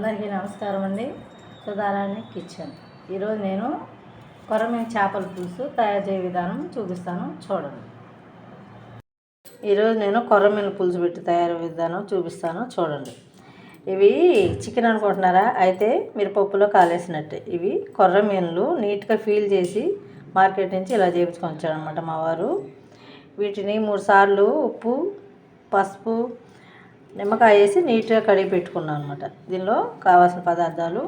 అందరికీ నమస్కారం అండి. సుధారాణి కిచెన్. ఈరోజు నేను కొరమీన చేపల పులుసు తయారు చేయ విధానం చూపిస్తాను. చూడండి. ఈరోజు నేను కొరమీన పులుసు పెట్టి తయారు విధానం చూపిస్తాను. చూడండి. ఇవి చికెన్ అనుకుంటున్నారా? అయితే మీరు పప్పులో కాలేసినట్టే. ఇవి కొర్రమీనలు నీట్గా ఫీల్ చేసి మార్కెట్ నుంచి ఇలా చేయించుకొని వచ్చాడనమాట మా వారు. వీటిని మూడు సార్లు ఉప్పు పసుపు నిమ్మకాయ వేసి నీట్గా కడిగి పెట్టుకున్నాను అనమాట దీనిలో కావాల్సిన పదార్థాలు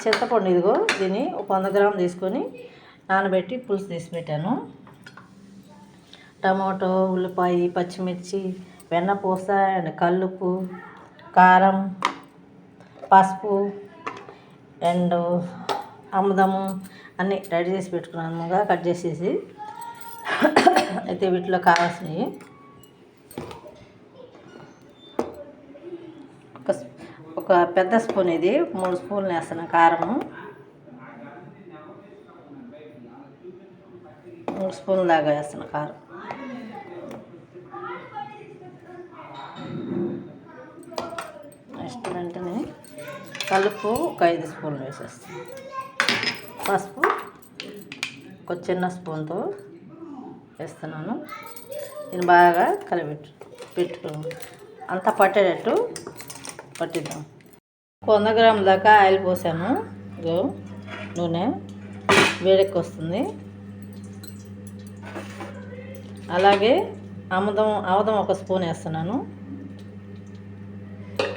చింతపండు ఇదిగో దీన్ని ఒక వంద గ్రాములు తీసుకొని నానబెట్టి పులుసు తీసి పెట్టాను. టమాటో ఉల్లిపాయ పచ్చిమిర్చి వెన్నపూస అండ్ కల్లుప్పు కారం పసుపు అండ్ అమదము అన్నీ రెడీ చేసి పెట్టుకున్నాను. కట్ చేసేసి అయితే వీటిలో కావాల్సినవి ఒక ఒక పెద్ద స్పూన్ ఇది మూడు స్పూన్లు వేస్తాను కారము. మూడు స్పూన్ల దాకా వేస్తాను కారం. నెక్స్ట్ వెంటనే కలుపు ఒక ఐదు స్పూన్లు వేసేస్తాను పసుపు ఒక చిన్న స్పూన్తో వేస్తున్నాను. దీన్ని బాగా కలిపెట్టు పెట్టుకున్నాను అంతా పట్టేటట్టు పట్టిద్దాం. వంద గ్రాముల దాకా ఆయిల్ పోసాను ఇదో నూనె వేడెక్కి వస్తుంది అలాగే ఆముదం ఆముదం ఒక స్పూన్ వేస్తున్నాను.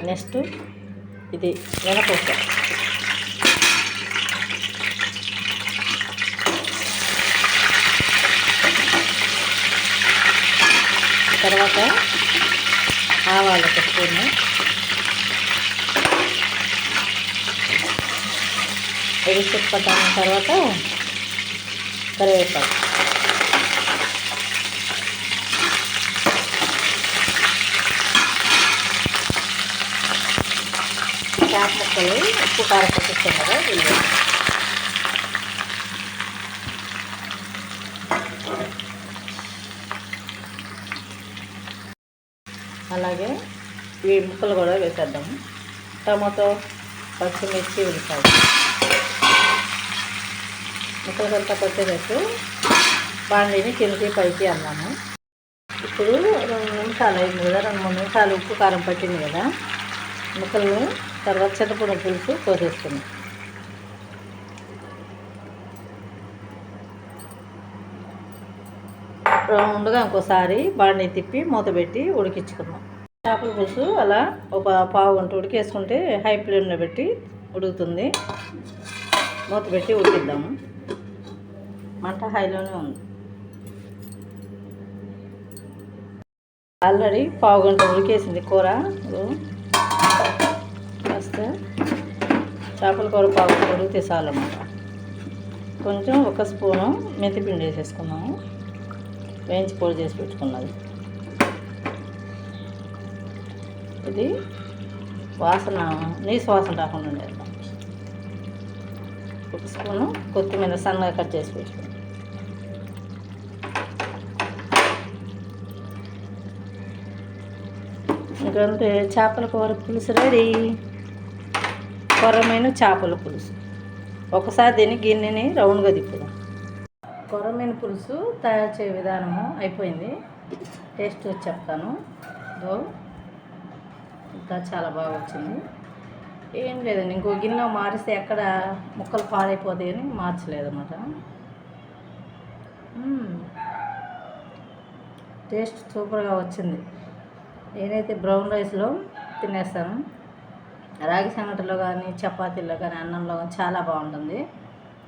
నెక్స్ట్ ఇది వెనపూస తర్వాత ఆవాలు ఒక స్పూను. ఎడిచెక్ పట్టిన తర్వాత కరివేపాకు. చేప ముక్కలు ఉప్పు కారం పట్టిస్తాం కదా అలాగే ఈ ముక్కలు కూడా వేసేద్దాము టమాటో పచ్చిమిర్చి ఉల్లిపాయ ముక్కలంతా పట్టేటట్టు బాండీని కిందకి పైకి అన్నాము. ఇప్పుడు రెండు నిమిషాలు అయింది కదా రెండు మూడు నిమిషాలు ఉప్పు కారం పట్టింది కదా ముక్కలను తర్వాత చింతపండు పులుసు పోసేస్తున్నాం రౌండ్గా ఇంకోసారి బాండీ తిప్పి మూత పెట్టి ఉడికించుకున్నాం. చేపల పులుసు అలా ఒక పావు గంట ఉడికేసుకుంటే హై ఫ్లేమ్లో పెట్టి ఉడుకుతుంది. మూత పెట్టి ఉడికిద్దాము. మంట హైలోనే ఉంది. ఆల్రెడీ పావు గంట ఉడికేసింది కూర. కాస్త చేపల కూర పావు గంట ఉడికితే చాలన్నమాట. కొంచెం ఒక స్పూను మెంతిపిండి వేసేసుకున్నాము. వేయించి పొడి చేసి పెట్టుకున్నది. ఇది వాసన నీసు వాసన రాకుండా ఉండేది ఒక స్పూను కొత్తిమీర సన్నగా కట్ చేసి పెట్టుకున్నాం. ఇంకంటే చేపల కూర పులుసు రెడీ. కొరమైన చేపల పులుసు. ఒకసారి దీన్ని గిన్నెని రౌండ్గా తిప్పుదాం. కొరమైన పులుసు తయారు చేయ విధానము అయిపోయింది. టేస్ట్ చెప్తాను. దో ఇంకా చాలా బాగా వచ్చింది. ఏం లేదండి ఇంకో గిన్నె మారిస్తే ఎక్కడ ముక్కలు పాడైపోతాయని మార్చలేదన్నమాట. టేస్ట్ సూపర్గా వచ్చింది. నేనైతే బ్రౌన్ రైస్లో తినేస్తాను. రాగి సంగటిలో కానీ చపాతీలో కానీ అన్నంలో కానీ చాలా బాగుంటుంది.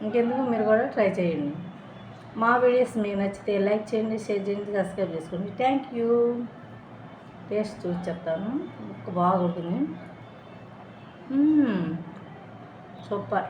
ఇంకెందుకు మీరు కూడా ట్రై చేయండి. మా వీడియోస్ మీకు నచ్చితే లైక్ చేయండి షేర్ చేయండి సబ్స్క్రైబ్ చేసుకోండి. Thank you. టేస్ట్ చూసి చెప్తాను. బాగుంటుంది. సూపర్.